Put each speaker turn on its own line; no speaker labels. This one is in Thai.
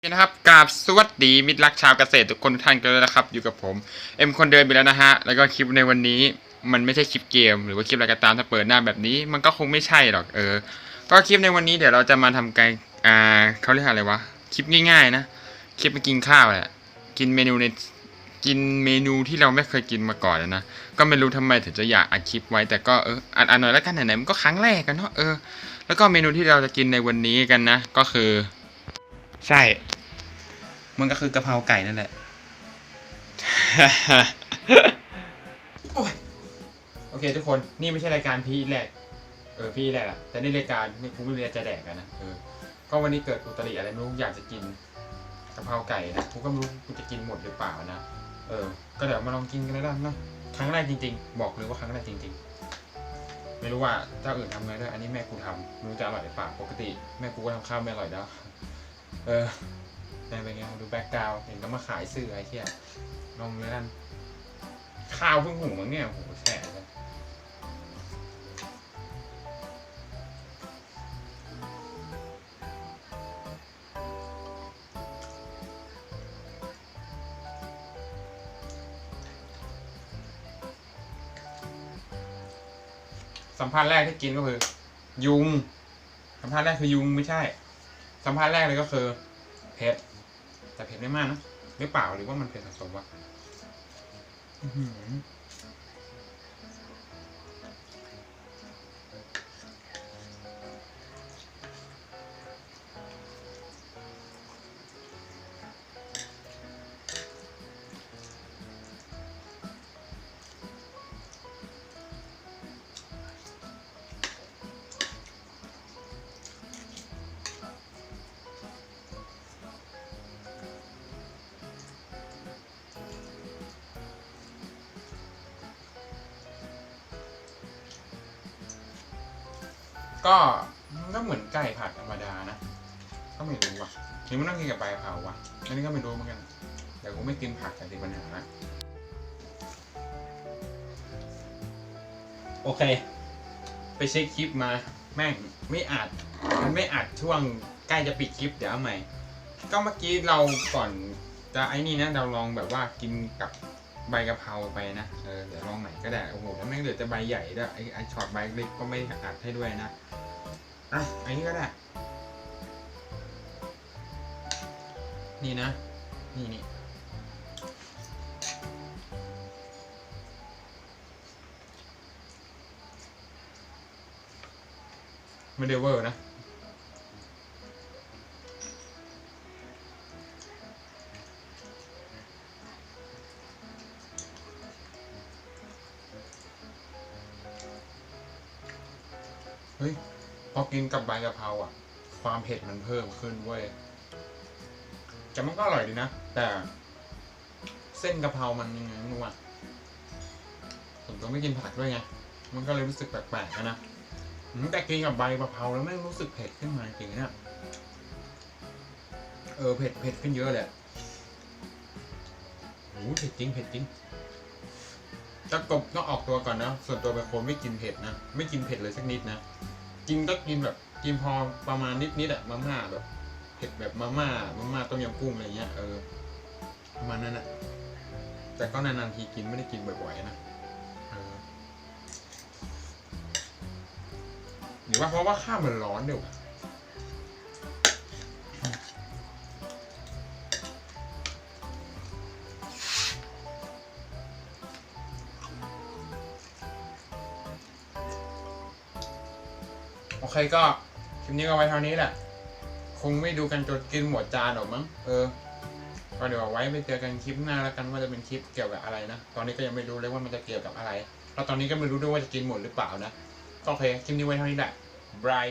โอเคนะครับกราบสวัสดีมิตรรักชาวเกษตรทุกคนทุกท่านกันเลยนะครับ อยู่กับผมเอ็มคนเดินไปแล้วนะฮะ แล้วก็คลิปในวันนี้มันไม่ใช่คลิปเกม หรือว่าคลิปอะไรก็ตามถ้าเปิดหน้าแบบนี้ มันก็คงไม่ใช่หรอกเออ ก็คลิปในวันนี้เดี๋ยวเราจะมาทำการอ่าเขาเรียกอะไรวะคลิปง่ายๆนะคลิปมากินข้าวแหละกินเมนูในกินเมนูที่เราไม่เคยกินมาก่อนนะก็ไม่รู้ทำไมถึงจะอยากอัดคลิปไว้แต่ก็เอออัดอัดหน่อยแล้วกันไหนๆมันก็ครั้งแรกกันเนาะเออแล้วก็เมนูที่เราจะกินในวันนี้กันนะ ก็คือ ใช่ มันก็คือกะเพราไก่นั่นแหละ โอ้ยโอเค ทุกคนนี่ไม่ใช่รายการพีแหละเออพีแหละแต่นี่รายการนี่กูไม่รู้จะแดกกันนะเออก็วันนี้เกิดอุตริอะไรไม่รู้อยากจะกินกะเพราไก่นะกูก็ไม่รู้กูจะกินหมดหรือเปล่านะเออ ก็เดี๋ยวมาลองกินกันแล้วกันนะครั้งแรกจริง ๆ บอกเลยว่าครั้งแรกจริง ๆ ไม่รู้ว่าเจ้าอื่นทำไงด้วยอันนี้แม่กูทำไม่รู้จะอร่อยหรือเปล่าปกติ แม่กูก็ทำข้าวไม่อร่อยแล้วเออ แม่เป็นไงดูแบ็กกราวเห็นก็มาขายเสื้อไอ้เหี้ยลองเลยนั่นข้าวเพิ่งหุงมั้งเนี่ยโหแสบเลยสัมภาษณ์แรกที่กินก็คือ ยุง สัมภาษณ์แรกคือยุงไม่ใช่ สัมภาษณ์แรกเลยก็คือเผ็ด แต่เผ็ดไม่มากนะหรือเปล่าหรือว่ามันเผ็ดสะสมวะ ก็มันก็เหมือนไก่ผัดธรรมดานะ ก็ไม่รู้ว่ะหรือมันต้องกินกับใบกะเพราวะอันนี้ก็ไม่รู้เหมือนกันแต่กูไม่กินผักแต่ติดปัญหานะโอเค ไปเช็คคลิปมาแม่งไม่อาจมันไม่อาจช่วงใกล้จะปิดคลิปเดี๋ยวเอาใหม่ ก็เมื่อกี้เราก่อนจะไอ้นี่นะเราลองแบบว่ากินกับ ใบกะเพราไปนะ เออเดี๋ยวลองใหม่ก็ได้ โอ้โหแล้วแม่งเหลือแต่ใบใหญ่ด้วยไอ้ไอ้ช็อตใบเล็กก็ไม่อัดให้ด้วยนะ อะไอ้นี่ก็ได้ นี่นะ นี่นี่ไม่ได้เวอร์นะ เฮ้ยพอกินกับใบกะเพราอะ ความเผ็ดมันเพิ่มขึ้นเว้ยแต่มันก็อร่อยดีนะ แต่ เส้นกะเพรามันยังไงไม่รู้อะผมก็ไม่กินผักด้วยไงมันก็เลยรู้สึกแปลกๆอะนะแต่กินกับใบกะเพราแล้วไม่งรู้สึกเผ็ดขึ้นมาจริงเนี่ยเออเผ็ดเผ็ดขึ้นเยอะเลยโอ้โหเผ็ดจริงเผ็ดจริงจะกบต้องออกตัวก่อนนะ ส่วนตัวเป็นคนไม่กินเผ็ดนะ ไม่กินเผ็ดเลยสักนิดนะ กินก็กินแบบกินพอประมาณนิดนิดๆอะมาม่าแบบเผ็ดแบบมาม่ามาม่าต้มยำกุ้งอะไรเงี้ยเออประมาณนั้นอะแต่ก็นานๆทีกินไม่ได้กินบ่อยๆนะหรือว่าเพราะว่าข้าวมันร้อนเดี๋ยว โอเคก็คลิปนี้ก็ไว้เท่านี้แหละ คงไม่ดูกันจนกินหมดจานหรอกมั้ง เออ ก็เดี๋ยวไว้ไปเจอกันคลิปหน้าแล้วกันว่าจะเป็นคลิปเกี่ยวกับอะไรนะ ตอนนี้ก็ยังไม่รู้เลยว่ามันจะเกี่ยวกับอะไร แล้วตอนนี้ก็ไม่รู้ด้วยว่าจะกินหมดหรือเปล่านะ ก็โอเค คลิปนี้ไว้เท่านี้แหละบาย